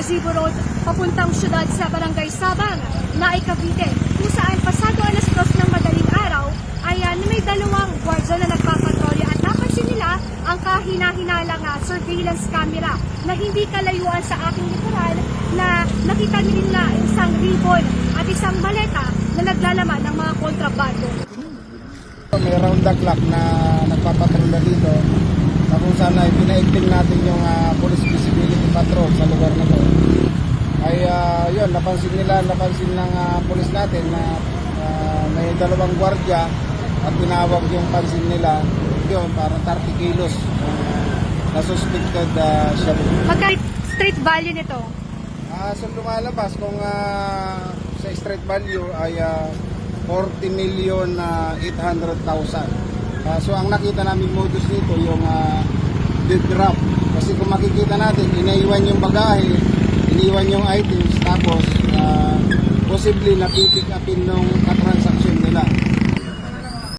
Gazebo Road papuntang syudad sa Barangay Sabang, Naay Cavite, kung saan pasado alas dos ng madaling araw ay may dalawang gwardiya na nagpapatrolya at napansin nila ang kahina-hinalang ah, surveillance camera na hindi kalayuan sa aking likuran na nakita nila isang ribbon at isang maleta na naglalaman ng mga kontrabando. May round the clock na nagpapatrolya dito na kung saan ay pinaigting natin yung patrol sa lugar na to. Ay ah, yun, napansin nila, napansin ng ah, police natin na ah, may dalawang gwardiya at tinawag yung pansin nila yun, parang 30 kilos ah, na suspected uh, siya. Magka street value nito. Ah, so lumalabas kung ah, sa street value ay ah, 40 million na 800,000. Ah, so ang nakita namin modus nito yung uh, dead drop. Kasi kung natin, inaiwan yung bagahe, iniwan yung items, tapos ah, possibly napipick upin nung katransaksyon nila.